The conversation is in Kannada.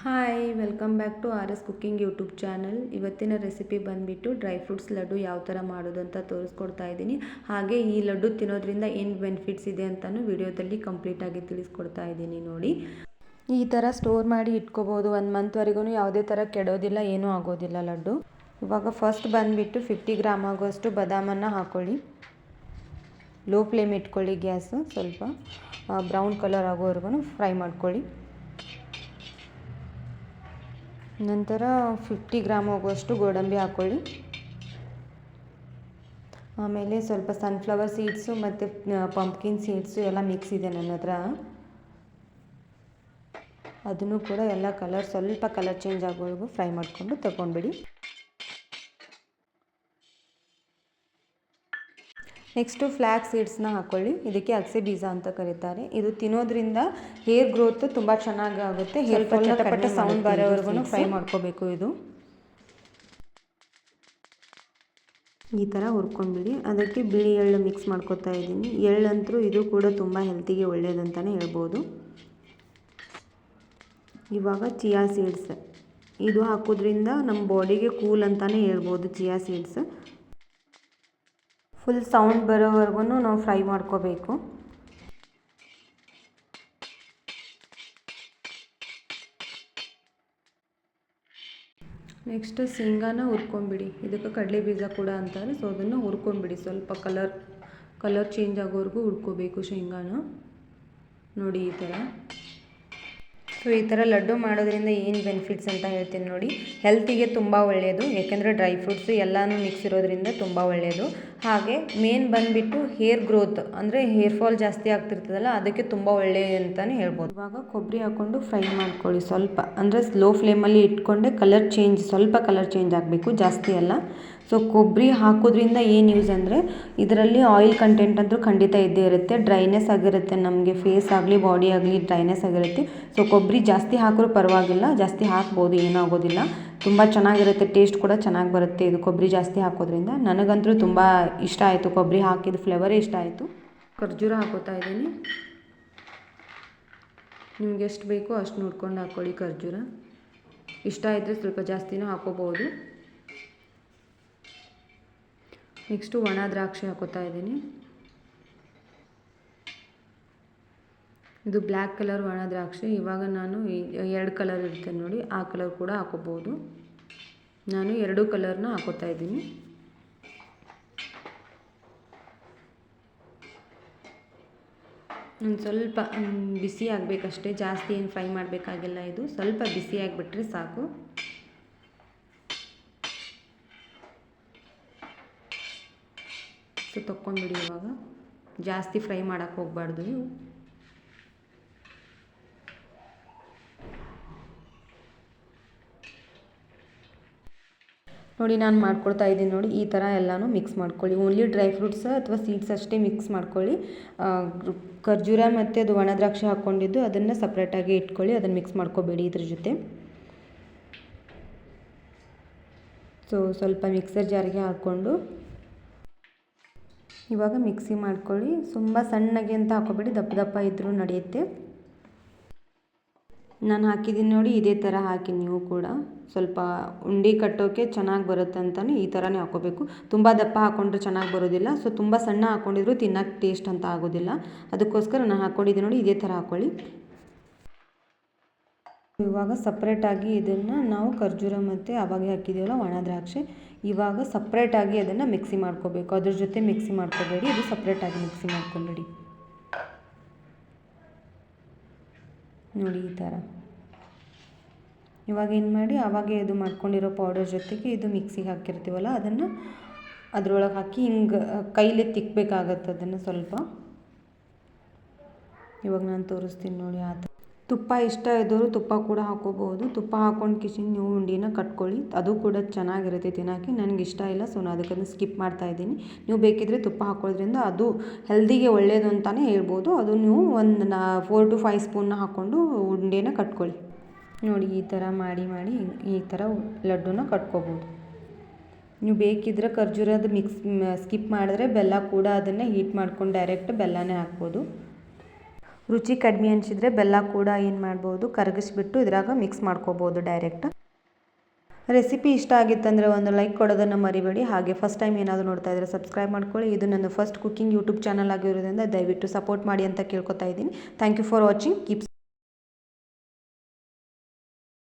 Hi, welcome back to R S cooking YouTube channel. ಇವತ್ತಿನ ರೆಸಿಪಿ ಬಂದುಬಿಟ್ಟು ಡ್ರೈ ಫ್ರೂಟ್ಸ್ ಲಡ್ಡು ಯಾವ ಥರ ಮಾಡೋದು ಅಂತ ತೋರಿಸ್ಕೊಡ್ತಾ ಇದ್ದೀನಿ. ಹಾಗೆ ಈ ಲಡ್ಡು ತಿನ್ನೋದ್ರಿಂದ ಏನು ಬೆನಿಫಿಟ್ಸ್ ಇದೆ ಅಂತಲೂ ವಿಡಿಯೋದಲ್ಲಿ ಕಂಪ್ಲೀಟಾಗಿ ತಿಳಿಸ್ಕೊಡ್ತಾ ಇದ್ದೀನಿ ನೋಡಿ. ಈ ಥರ ಸ್ಟೋರ್ ಮಾಡಿ ಇಟ್ಕೋಬೋದು. ಒಂದು ಮಂತ್ವರೆಗೂ ಯಾವುದೇ ಥರ ಕೆಡೋದಿಲ್ಲ, ಏನೂ ಆಗೋದಿಲ್ಲ ಲಡ್ಡು. ಇವಾಗ ಫಸ್ಟ್ ಬಂದುಬಿಟ್ಟು ಫಿಫ್ಟಿ ಗ್ರಾಮ್ ಆಗೋಷ್ಟು ಬದಾಮನ್ನು ಹಾಕ್ಕೊಳ್ಳಿ ಲೋ ಫ್ಲೇಮ್ ಇಟ್ಕೊಳ್ಳಿ ಗ್ಯಾಸು ಸ್ವಲ್ಪ. ಬ್ರೌನ್ ಕಲರ್ ಆಗೋವರೆಗೂ ಫ್ರೈ ಮಾಡ್ಕೊಳ್ಳಿ. ನಂತರ ಫಿಫ್ಟಿ ಗ್ರಾಮ್ ಆಗುವಷ್ಟು ಗೋಡಂಬಿ ಹಾಕ್ಕೊಳ್ಳಿ ಆಮೇಲೆ ಸ್ವಲ್ಪ ಸನ್ಫ್ಲವರ್ ಸೀಡ್ಸು ಮತ್ತು ಪಂಪ್ಕಿನ್ ಸೀಡ್ಸು ಎಲ್ಲ ಮಿಕ್ಸ್ ಇದೆ ನನ್ನ ಹತ್ರ. ಅದನ್ನು ಕೂಡ ಎಲ್ಲ ಕಲರ್ ಸ್ವಲ್ಪ ಕಲರ್ ಚೇಂಜ್ ಆಗೋವರೆಗೂ ಫ್ರೈ ಮಾಡಿಕೊಂಡು ತಗೊಂಡ್ಬಿಡಿ. ನೆಕ್ಸ್ಟು ಫ್ಲ್ಯಾಕ್ ಸೀಡ್ಸ್ನ ಹಾಕ್ಕೊಳ್ಳಿ ಇದಕ್ಕೆ ಅಗಸೆ ಬೀಜ ಅಂತ ಕರೀತಾರೆ. ಇದು ತಿನ್ನೋದ್ರಿಂದ ಹೇರ್ ಗ್ರೋತ್ ತುಂಬ ಚೆನ್ನಾಗಿ ಆಗುತ್ತೆ. ಹೇರ್ ಫಾಲ್ ಚಟಪಟ ಸೌಂಡ್ ಬರೋವರೆಗೂ ಫ್ರೈ ಮಾಡ್ಕೋಬೇಕು ಇದು. ಈ ಥರ ಹುರ್ಕೊಂಡ್ಬಿಡಿ. ಅದಕ್ಕೆ ಬಿಳಿ ಎಳ್ಳು ಮಿಕ್ಸ್ ಮಾಡ್ಕೊತಾ ಇದ್ದೀನಿ. ಎಳ್ಳಂತರೂ ಇದು ಕೂಡ ತುಂಬ ಹೆಲ್ತಿಗೆ ಒಳ್ಳೆಯದಂತಲೇ ಹೇಳ್ಬೋದು. ಇವಾಗ ಚಿಯಾ ಸೀಡ್ಸ್ ಇದು ಹಾಕೋದ್ರಿಂದ ನಮ್ಮ ಬಾಡಿಗೆ ಕೂಲ್ ಅಂತಲೇ ಹೇಳ್ಬೋದು ಚಿಯಾ ಸೀಡ್ಸ್ ಫುಲ್ ಸೌಂಡ್ ಬರೋವರೆಗೂ ನಾವು ಫ್ರೈ ಮಾಡ್ಕೋಬೇಕು. ನೆಕ್ಸ್ಟ್ ಶೇಂಗಾನ ಹುರ್ಕೊಂಬಿಡಿ. ಇದಕ್ಕೆ ಕಡಲೆ ಬೀಜ ಕೂಡ ಅಂತಾರೆ. ಸೊ ಅದನ್ನು ಹುರ್ಕೊಂಬಿಡಿ. ಸ್ವಲ್ಪ ಕಲರ್ ಕಲರ್ ಚೇಂಜ್ ಆಗೋವರೆಗೂ ಹುರ್ಕೋಬೇಕು ಶೇಂಗಾನ. ನೋಡಿ ಈ ಥರ ಸೊ ಈ ಥರ ಲಡ್ಡು ಮಾಡೋದ್ರಿಂದ ಏನು ಬೆನಿಫಿಟ್ಸ್ ಅಂತ ಹೇಳ್ತೀನಿ ನೋಡಿ. ಹೆಲ್ತಿಗೆ ತುಂಬ ಒಳ್ಳೆಯದು ಯಾಕೆಂದರೆ ಡ್ರೈ ಫ್ರೂಟ್ಸು ಎಲ್ಲನೂ ಮಿಕ್ಸ್ ಇರೋದ್ರಿಂದ ತುಂಬ ಒಳ್ಳೆಯದು ಹಾಗೆ ಮೇನ್ ಬಂದುಬಿಟ್ಟು ಹೇರ್ ಗ್ರೋತ್ ಅಂದರೆ ಹೇರ್ ಫಾಲ್ ಜಾಸ್ತಿ ಆಗ್ತಿರ್ತದಲ್ಲ, ಅದಕ್ಕೆ ತುಂಬ ಒಳ್ಳೆಯ ಅಂತಲೇ ಹೇಳ್ಬೋದು. ಇವಾಗ ಕೊಬ್ಬರಿ ಹಾಕ್ಕೊಂಡು ಫ್ರೈ ಮಾಡ್ಕೊಳ್ಳಿ ಸ್ವಲ್ಪ. ಅಂದರೆ ಸ್ಲೋ ಫ್ಲೇಮಲ್ಲಿ ಇಟ್ಕೊಂಡೆ ಕಲರ್ ಚೇಂಜ್ ಸ್ವಲ್ಪ ಕಲರ್ ಚೇಂಜ್ ಆಗಬೇಕು ಜಾಸ್ತಿ ಅಲ್ಲ. ಸೊ ಕೊಬ್ಬರಿ ಹಾಕೋದ್ರಿಂದ ಏನು ಯೂಸ್ ಅಂದರೆ ಇದರಲ್ಲಿ ಆಯಿಲ್ ಕಂಟೆಂಟ್ ಅಂತೂ ಖಂಡಿತ ಇದ್ದೇ ಇರುತ್ತೆ. ಡ್ರೈನೆಸ್ ಆಗಿರುತ್ತೆ ನಮಗೆ ಫೇಸ್ ಆಗಲಿ ಬಾಡಿ ಆಗಲಿ ಡ್ರೈನೆಸ್ ಆಗಿರುತ್ತೆ. ಸೊ ಕೊಬ್ಬರಿ ಜಾಸ್ತಿ ಹಾಕಿದ್ರೂ ಪರವಾಗಿಲ್ಲ, ಜಾಸ್ತಿ ಹಾಕ್ಬೋದು ಏನೂ ಆಗೋದಿಲ್ಲ. ತುಂಬ ಚೆನ್ನಾಗಿರುತ್ತೆ ಟೇಸ್ಟ್ ಕೂಡ ಚೆನ್ನಾಗಿ ಬರುತ್ತೆ ಇದು ಕೊಬ್ಬರಿ ಜಾಸ್ತಿ ಹಾಕೋದ್ರಿಂದ. ನನಗಂತೂ ತುಂಬ ಇಷ್ಟ ಆಯಿತು ಕೊಬ್ಬರಿ ಹಾಕಿದ ಫ್ಲೇವರೇ ಇಷ್ಟ ಆಯಿತು. ಖರ್ಜೂರ ಹಾಕೋತಾ ಇದ್ದೀನಿ. ನಿಮ್ಗೆ ಎಷ್ಟು ಬೇಕೋ ಅಷ್ಟು ನೋಡ್ಕೊಂಡು ಹಾಕ್ಕೊಳ್ಳಿ ಖರ್ಜೂರ. ಇಷ್ಟ ಇದ್ದರೆ ಸ್ವಲ್ಪ ಜಾಸ್ತಿನೂ ಹಾಕೋಬೋದು. ನೆಕ್ಸ್ಟು ಒಣ ದ್ರಾಕ್ಷಿ ಹಾಕೋತಾ ಇದ್ದೀನಿ. ಇದು ಬ್ಲ್ಯಾಕ್ ಕಲರ್ ಒಣ ದ್ರಾಕ್ಷಿ. ಇವಾಗ ನಾನು ಎರಡು ಕಲರ್ ಇರುತ್ತೆ ನೋಡಿ, ಆ ಕಲರ್ ಕೂಡ ಹಾಕೋಬೋದು. ನಾನು ಎರಡು ಕಲರ್ನ ಹಾಕೋತಾ ಇದ್ದೀನಿ. ಒಂದು ಸ್ವಲ್ಪ ಬಿಸಿ ಆಗಬೇಕಷ್ಟೇ. ಜಾಸ್ತಿ ಏನು ಫ್ರೈ ಮಾಡಬೇಕಾಗಿಲ್ಲ ಇದು. ಸ್ವಲ್ಪ ಬಿಸಿ ಆಗಿಬಿಟ್ರೆ ಸಾಕು. ಸೊ ತೊಗೊಂಡ್ಬಿಡಿ ಇವಾಗ. ಜಾಸ್ತಿ ಫ್ರೈ ಮಾಡೋಕ್ಕೆ ಹೋಗಬಾರ್ದು ನೀವು. ನೋಡಿ ನಾನು ಮಾಡ್ಕೊಳ್ತಾ ಇದ್ದೀನಿ ನೋಡಿ, ಈ ಥರ ಎಲ್ಲನೂ ಮಿಕ್ಸ್ ಮಾಡ್ಕೊಳ್ಳಿ. ಓನ್ಲಿ ಡ್ರೈ ಫ್ರೂಟ್ಸ್ ಅಥವಾ ಸೀಡ್ಸ್ ಅಷ್ಟೇ ಮಿಕ್ಸ್ ಮಾಡ್ಕೊಳ್ಳಿ. ಖರ್ಜೂರ ಮತ್ತು ಅದು ಒಣ ದ್ರಾಕ್ಷಿ ಹಾಕ್ಕೊಂಡಿದ್ದು ಅದನ್ನು ಸಪ್ರೇಟಾಗಿ ಇಟ್ಕೊಳ್ಳಿ, ಅದನ್ನು ಮಿಕ್ಸ್ ಮಾಡ್ಕೋಬೇಡಿ ಇದ್ರ ಜೊತೆ. ಸೊ ಸ್ವಲ್ಪ ಮಿಕ್ಸರ್ ಜಾರಿಗೆ ಹಾಕ್ಕೊಂಡು ಇವಾಗ ಮಿಕ್ಸಿ ಮಾಡ್ಕೊಳ್ಳಿ. ತುಂಬ ಸಣ್ಣಗೆ ಅಂತ ಹಾಕೋಬೇಡಿ, ದಪ್ಪ ದಪ್ಪ ಇದ್ದರೂ ನಡೆಯುತ್ತೆ. ನಾನು ಹಾಕಿದ್ದೀನಿ ನೋಡಿ, ಇದೇ ಥರ ಹಾಕಿ ನೀವು ಕೂಡ. ಸ್ವಲ್ಪ ಉಂಡೆ ಕಟ್ಟೋಕ್ಕೆ ಚೆನ್ನಾಗಿ ಬರುತ್ತೆ ಅಂತಲೇ ಈ ಥರನೇ ಹಾಕೋಬೇಕು. ತುಂಬ ದಪ್ಪ ಹಾಕ್ಕೊಂಡ್ರೆ ಚೆನ್ನಾಗಿ ಬರೋದಿಲ್ಲ. ಸೊ ತುಂಬ ಸಣ್ಣ ಹಾಕ್ಕೊಂಡಿದ್ರು ತಿನ್ನೋಕ್ಕೆ ಟೇಸ್ಟ್ ಅಂತ ಆಗೋದಿಲ್ಲ. ಅದಕ್ಕೋಸ್ಕರ ನಾನು ಹಾಕ್ಕೊಂಡಿದ್ದೀನಿ ನೋಡಿ, ಇದೇ ಥರ ಹಾಕ್ಕೊಳ್ಳಿ ಇವಾಗ ಸಪ್ರೇಟಾಗಿ ಇದನ್ನು ನಾವು ಖರ್ಜೂರ ಮತ್ತು ಅವಾಗೆ ಹಾಕಿದ್ದೀವಲ್ಲ ಒಣ ದ್ರಾಕ್ಷಿ. ಇವಾಗ ಸಪ್ರೇಟಾಗಿ ಅದನ್ನು ಮಿಕ್ಸಿ ಮಾಡ್ಕೋಬೇಕು. ಅದ್ರ ಜೊತೆ ಮಿಕ್ಸಿ ಮಾಡ್ಕೋಬೇಡಿ. ಇದು ಸಪ್ರೇಟಾಗಿ ಮಿಕ್ಸಿ ಮಾಡ್ಕೊಂಬಿಡಿ. ನೋಡಿ ಈ ಥರ ಇವಾಗ ಏನು ಮಾಡಿ? ಆವಾಗ ಇದು ಮಾಡ್ಕೊಂಡಿರೋ ಪೌಡರ್ ಜೊತೆಗೆ ಇದು ಮಿಕ್ಸಿಗೆ ಹಾಕಿರ್ತೀವಲ್ಲ, ಅದನ್ನು ಅದರೊಳಗೆ ಹಾಕಿ ಹಿಂಗೆ ಕೈಲಿ ತಿಕ್ಕಬೇಕಾಗತ್ತೆ ಅದನ್ನು ಸ್ವಲ್ಪ. ಇವಾಗ ನಾನು ತೋರಿಸ್ತೀನಿ ನೋಡಿ ಆ ತುಪ್ಪ ಇಷ್ಟ ಇದ್ದವರು ತುಪ್ಪ ಕೂಡ ಹಾಕ್ಕೋಬೋದು ತುಪ್ಪ ಹಾಕ್ಕೊಂಡು ಕಿಸಿನ ನೀವು ಉಂಡೆನ ಕಟ್ಕೊಳ್ಳಿ. ಅದು ಕೂಡ ಚೆನ್ನಾಗಿರುತ್ತೆ ತಿನ್ನೋಕ್ಕೆ. ನನಗೆ ಇಷ್ಟ ಇಲ್ಲ ಸೊ ನಾನು ಅದಕ್ಕನ್ನು ಸ್ಕಿಪ್ ಮಾಡ್ತಾ ಇದ್ದೀನಿ. ನೀವು ಬೇಕಿದ್ದರೆ ತುಪ್ಪ ಹಾಕೋದ್ರಿಂದ ಅದು ಹೆಲ್ದಿಗೆ ಒಳ್ಳೆಯದು ಅಂತಲೇ ಹೇಳ್ಬೋದು. ಅದು ನೀವು ಒಂದು ನಾ ಫೋರ್ ಟು ಫೈವ್ ಸ್ಪೂನ್ನ ಹಾಕ್ಕೊಂಡು ಉಂಡೆನ ಕಟ್ಕೊಳ್ಳಿ. ನೋಡಿ, ಈ ಥರ ಮಾಡಿ ಮಾಡಿ ಈ ಥರ ಲಡ್ಡುನ ಕಟ್ಕೋಬೋದು ನೀವು ಬೇಕಿದ್ರೆ ಖರ್ಜೂರದ ಮಿಕ್ಸ್ ಸ್ಕಿಪ್ ಮಾಡಿದ್ರೆ ಬೆಲ್ಲ ಕೂಡ ಅದನ್ನು ಹೀಟ್ ಮಾಡ್ಕೊಂಡು ಡೈರೆಕ್ಟ್ ಬೆಲ್ಲನೇ ಹಾಕ್ಬೋದು. ರುಚಿ ಕಡಿಮೆ ಅನಿಸಿದರೆ ಬೆಲ್ಲ ಕೂಡ ಏನು ಮಾಡ್ಬೋದು, ಕರಗಿಸ್ಬಿಟ್ಟು ಇದ್ರಾಗ ಮಿಕ್ಸ್ ಮಾಡ್ಕೋಬೋದು ಡೈರೆಕ್ಟ್ ರೆಸಿಪಿ ಇಷ್ಟ ಆಗಿತ್ತಂದರೆ ಒಂದು ಲೈಕ್ ಕೊಡೋದನ್ನು ಮರಿಬೇಡಿ. ಹಾಗೆ ಫಸ್ಟ್ ಟೈಮ್ ಏನಾದರೂ ನೋಡ್ತಾ ಇದ್ದರೆ ಸಬ್ಸ್ಕ್ರೈಬ್ ಮಾಡ್ಕೊಳ್ಳಿ. ಇದು ನನ್ನ ಫಸ್ಟ್ ಕುಕ್ಕಿಂಗ್ ಯೂಟ್ಯೂಬ್ ಚಾನಲ್ ಆಗಿರೋದ್ರಿಂದ ದಯವಿಟ್ಟು ಸಪೋರ್ಟ್ ಮಾಡಿ ಅಂತ ಕೇಳ್ಕೊತಾ ಇದ್ದೀನಿ. Thank you for watching keep